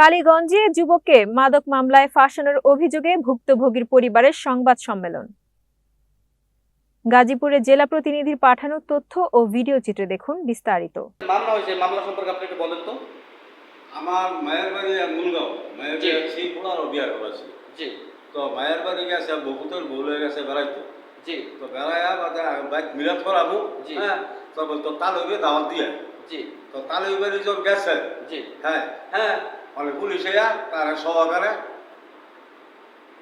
কালীগঞ্জে যুবককে মাদক মামলায় ফাঁসানোর অভিযোগে ভুক্তভোগীর পরিবারের সংবাদ সম্মেলন। গাজীপুরে জেলা প্রতিনিধির পাঠানো তথ্য ও ভিডিও চিত্রে দেখুন বিস্তারিত। মামলা হয়েছে মামলা সম্পর্কে আপনি একটু বলেন তো। আমার মায়ের বাড়ি মুলগাঁও মায়ের বাড়ি বিয়ার করেছি। জি। তো মায়ের বাড়ি গেছে বহুতের ভুল হয়ে গেছে বেড়াইতো জি। তো বেড়াইয়া বাদে বাইক মিলাদ করাবো জি। হ্যাঁ? তো বলতো তাল হইবে দাওয়াত দিয়ে। জি। তো তাল হইবে যখন গেছে। জি। হ্যাঁ হ্যাঁ মানে পুলিশ এয়া তারা সহকারে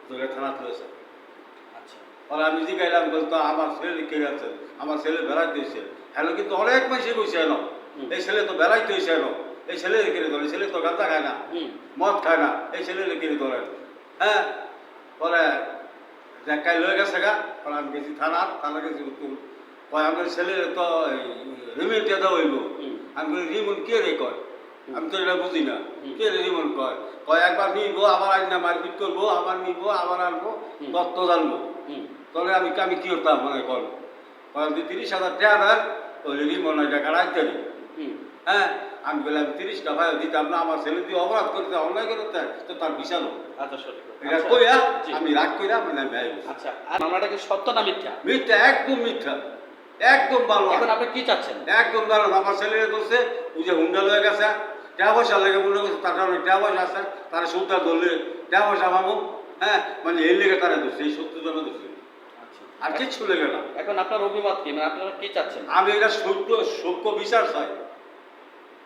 ধরে থানা তুলেছে আচ্ছা। আর আমি জিগাইলাম বলতো আমার ছেলে কে আছে আমার ছেলে বেড়াইতে হয়েছে হ্যালো কিন্তু অনেক মাসে কইছে এলো এই ছেলে তো বেড়াইতে হয়েছে এনো। এই ছেলে কিনে ধরে ছেলে তো গাঁজা খায় না হুম। মদ খায় না এই ছেলে কিনে ধরেন হ্যাঁ পরে দেখাই লয়ে গেছে গা। পরে আমি গেছি থানা থানা গেছি কয় আমার ছেলে তো রিমিট দেওয়া হইব। আমি রিমন কে রে কয়? আমি তো এটা বুঝি না। কে রিমন কয়? কয় একবার নিব আবার আজ না মারপিট করব আবার নিব আবার আনব। তত্ত্ব জানব। তাহলে আমি আমি কি করতাম মনে কর। তিরিশ হাজার টাকা দেন তাহলে রিমন ওই টাকা রাখতে হ্যাঁ আমি বললাম তিরিশটা ভাই দিতাম না আমার ছেলে দিয়ে অপরাধ করতে অন্যায় করতে তো তার বিশাল আচ্ছা এটা আচ্ছা, কইয়া আমি রাগ কইরা মানে ভাই আচ্ছা আর মামলাটা কি সত্য না মিথ্যা? মিথ্যা একদম মিথ্যা। একদম ভালো। না। এখন আপনি কি চাচ্ছেন? একদম ভালো। আমার ছেলে বলছে ওই যে হুন্ডা লয়ে গেছে টাকা পয়সা লেগে মনে করছে তার কারণে টাকা পয়সা আছে তারা সুদটা ধরলে টাকা পয়সা পাবো হ্যাঁ? মানে এর লেগে তারা ধরছে এই সত্য জন্য ধরছে। আচ্ছা। আর কিচ্ছু লেগে না। এখন আপনার অভিমত কি? মানে আপনারা কি চাচ্ছেন? আমি এটা সত্য সত্য বিশ্বাস চাই আমি এটা সূক্ষ্ম বিচার চাই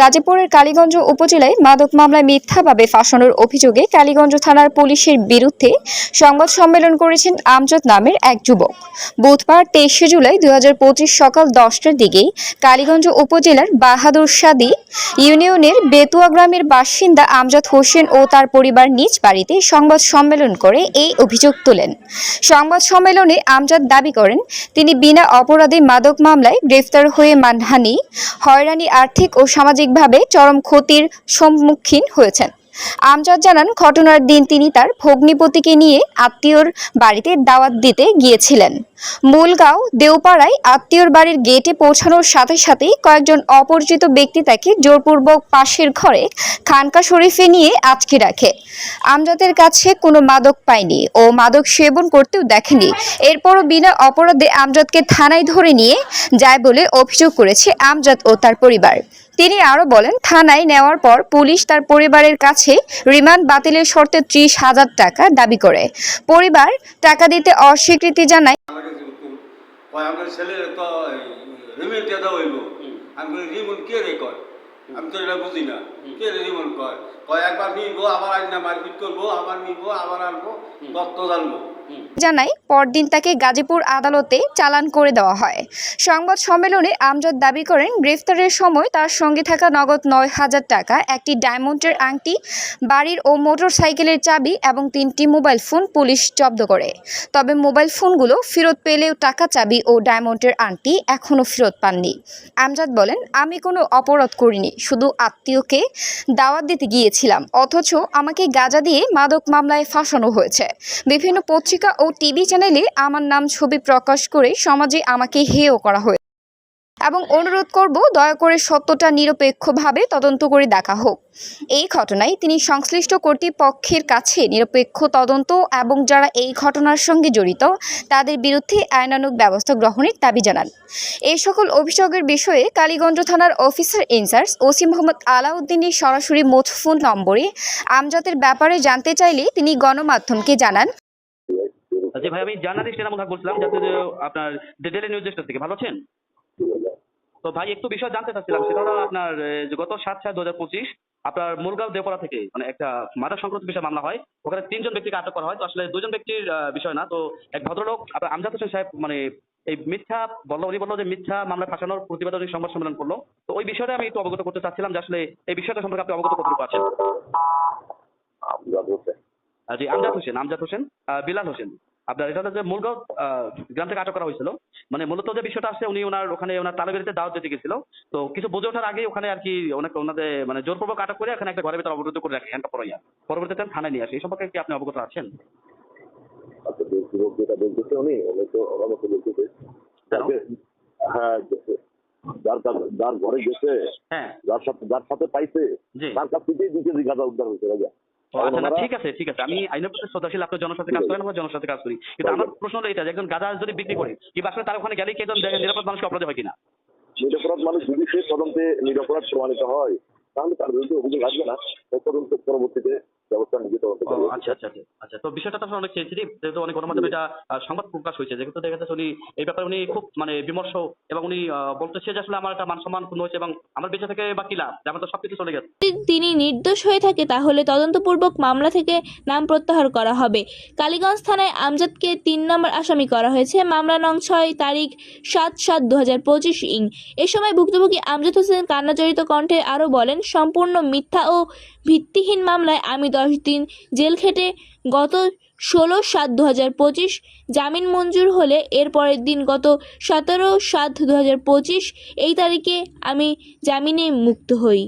গাজীপুরের কালীগঞ্জ উপজেলায় মাদক মামলায় মিথ্যাভাবে ফাঁসানোর অভিযোগে কালীগঞ্জ থানার পুলিশের বিরুদ্ধে সংবাদ সম্মেলন করেছেন আমজাদ নামের এক যুবক। বুধবার তেইশে জুলাই দুই সকাল দশটার দিকে কালীগঞ্জ উপজেলার বাহাদুর সাদি ইউনিয়নের বেতুয়া গ্রামের বাসিন্দা আমজাদ হোসেন ও তার পরিবার নিজ বাড়িতে সংবাদ সম্মেলন করে এই অভিযোগ তোলেন। সংবাদ সম্মেলনে আমজাদ দাবি করেন, তিনি বিনা অপরাধে মাদক মামলায় গ্রেফতার হয়ে মানহানি হয়রানি আর্থিক ও সামাজিকভাবে চরম ক্ষতির সম্মুখীন হয়েছেন। আমজাদ জানান, ঘটনার দিন তিনি তার ভগ্নিপতিকে নিয়ে আত্মীয়র বাড়িতে দাওয়াত দিতে গিয়েছিলেন। মূলগাঁও দেওপাড়ায় আত্মীয়র বাড়ির গেটে পৌঁছানোর সাথে সাথেই কয়েকজন অপরিচিত ব্যক্তি তাকে জোরপূর্বক পাশের ঘরে খানকা শরীফে নিয়ে আটকে রাখে। আমজাদের কাছে কোনো মাদক পায়নি ও মাদক সেবন করতেও দেখেনি। এরপরও বিনা অপরাধে আমজাদকে থানায় ধরে নিয়ে যায় বলে অভিযোগ করেছে আমজাদ ও তার পরিবার। তিনি আরও বলেন, থানায় নেওয়ার পর পুলিশ তার পরিবারের কাছে রিমান্ড বাতিলের শর্তে ত্রিশ হাজার টাকা দাবি করে। পরিবার টাকা দিতে অস্বীকৃতি জানায় কয় আমার ছেলের তো রিমের দেওয়া হইব। আমি বলি রিমন কে রে কয়? আমি তো এটা বুঝি না। কে রে রিমন কয়? কয় একবার নিব আবার আজ না মারপিট করব আবার নিব আবার আনব তত্ত্ব জানব জানায় পরদিন তাকে গাজীপুর আদালতে চালান করে দেওয়া হয়। সংবাদ সম্মেলনে আমজাদ দাবি করেন, গ্রেফতারের সময় তার সঙ্গে থাকা নগদ নয় হাজার টাকা, একটি ডায়মন্ডের আংটি, বাড়ির ও মোটর সাইকেলের চাবি এবং তিনটি মোবাইল ফোন পুলিশ জব্দ করে। তবে মোবাইল ফোনগুলো ফেরত পেলেও টাকা চাবি ও ডায়মন্ডের আংটি এখনও ফেরত পাননি। আমজাদ বলেন, আমি কোনো অপরাধ করিনি, শুধু আত্মীয়কে দাওয়াত দিতে গিয়েছিলাম, অথচ আমাকে গাজা দিয়ে মাদক মামলায় ফাঁসানো হয়েছে। বিভিন্ন পত্রিকা ও টিভি চ্যানেলে আমার নাম ছবি প্রকাশ করে সমাজে আমাকে হেয় করা হয়েছে। এবং অনুরোধ করব, দয়া করে সত্যটা নিরপেক্ষভাবে তদন্ত করে দেখা হোক। এই ঘটনায় তিনি সংশ্লিষ্ট কর্তৃপক্ষের কাছে নিরপেক্ষ তদন্ত এবং যারা এই ঘটনার সঙ্গে জড়িত, তাদের বিরুদ্ধে আইনানুগ ব্যবস্থা গ্রহণের দাবি জানান। এই সকল অভিযোগের বিষয়ে কালীগঞ্জ থানার officer in charge OC Mohammad আলাউদ্দিনের সরাসরি মুঠফোন নম্বরে আমজাদের ব্যাপারে জানতে চাইলে তিনি গণমাধ্যমকে জানান। জি ভাই আমি জার্নালিস্ট এনামুল হক বলছিলাম যাতে আপনার ডেলি নিউজ ডেস্ক থেকে ভালো আছেন? তো ভাই একটু বিষয় জানতে চাচ্ছিলাম সেটা হলো আপনার গত সাত চার দু হাজার পঁচিশ আপনার মুরগাঁও দেওপাড়া থেকে মানে একটা মাদক সংক্রান্ত বিষয় মামলা হয় ওখানে তিনজন ব্যক্তিকে আটক করা হয় তো আসলে দুজন ব্যক্তির বিষয় না তো এক ভদ্রলোক আপনার আমজাদ হোসেন সাহেব মানে এই মিথ্যা বলল উনি বলল যে মিথ্যা মামলা ফাঁসানোর প্রতিবাদে উনি সংবাদ সম্মেলন করল তো ওই বিষয়টা আমি একটু অবগত করতে চাচ্ছিলাম যে আসলে এই বিষয়টা সম্পর্কে আপনি অবগত করতে পারছেন জি আমজাদ হোসেন আমজাদ হোসেন বিলাল হোসেন। আপনার এটা যে মুলগাঁও গ্রাম থেকে আটক করা হয়েছিল। মানে মূলত যে বিষয়টা আছে উনি ওনার ওখানে ওনার তালেবেরিতে দাওয়াত দিতে গেছিল। তো কিছু বুঝে ওঠার আগে ওখানে আর কি ওনাকে ওনাদের মানে জোরপূর্বক আটক করে এখানে একটা ঘরের ভিতরে অবরুদ্ধ করে রাখে হ্যান্ডটা পড়াইয়া পরবর্তীতে থানায় নিয়ে আসে। এই সম্পর্কে কি আপনি অবগত আছেন? আচ্ছা যুবক যেটা বলতেছে উনি উনি তো আমাকে বলতেছে। হ্যাঁ যার যার ঘরে গেছে হ্যাঁ। যার সাথে যার সাথে পাইছে তার কাছ থেকেই দুই কেজি গাঁজা উদ্ধার হয়েছে রাজা আচ্ছা না ঠিক আছে ঠিক আছে। আমি আইনের প্রতি শ্রদ্ধাশীল আপনার জনস্বার্থে কাজ করেন আমরা জনস্বার্থে কাজ করি। কিন্তু আমার প্রশ্ন হলো এটা যে একজন গাঁজা যদি বিক্রি করে কিংবা আসলে তার ওখানে গেলেই কি একজন নিরাপদ মানুষকে অপরাধ হয় কিনা? নিরপরাধ মানুষ যদি সে তদন্তে নিরপরাধ প্রমাণিত হয় তাহলে তার বিরুদ্ধে অভিযোগ আসবে না। তদন্ত পরবর্তীতে ব্যবস্থা নিজে তদন্ত আচ্ছা আচ্ছা আচ্ছা। তো বিষয়টা তো আসলে অনেক সেন্সিটিভ যেহেতু অনেক গণমাধ্যমে এটা সংবাদ প্রকাশ হয়েছে। যেহেতু দেখা যাচ্ছে উনি এই ব্যাপারে উনি খুব মানে বিমর্ষ এবং উনি আহ, বলতেছে যে আসলে আমার একটা মান সম্মান পূর্ণ হয়েছে এবং আমার বেঁচে থেকে বা কি লাভ যে আমার তো সবকিছু চলে গেছে। তিনি নির্দোষ হয়ে থাকে তাহলে তদন্তপূর্বক মামলা থেকে নাম প্রত্যাহার করা হবে। কালীগঞ্জ থানায় আমজাদকে তিন নম্বর আসামি করা হয়েছে। মামলা নং ছয় তারিখ সাত সাত দু হাজার পঁচিশ ইং। এ সময় ভুক্তভোগী আমজাদ হোসেন কান্নাজড়িত কণ্ঠে আরও বলেন সম্পূর্ণ মিথ্যা ও ভিত্তিহীন মামলায় আমি দশ দিন জেল খেটে গত ষোলো সাত দু হাজার পঁচিশ জামিন মঞ্জুর হলে এর পরের দিন গত সতেরো সাত দু হাজার পঁচিশ এই তারিখে আমি জামিনে মুক্ত হই।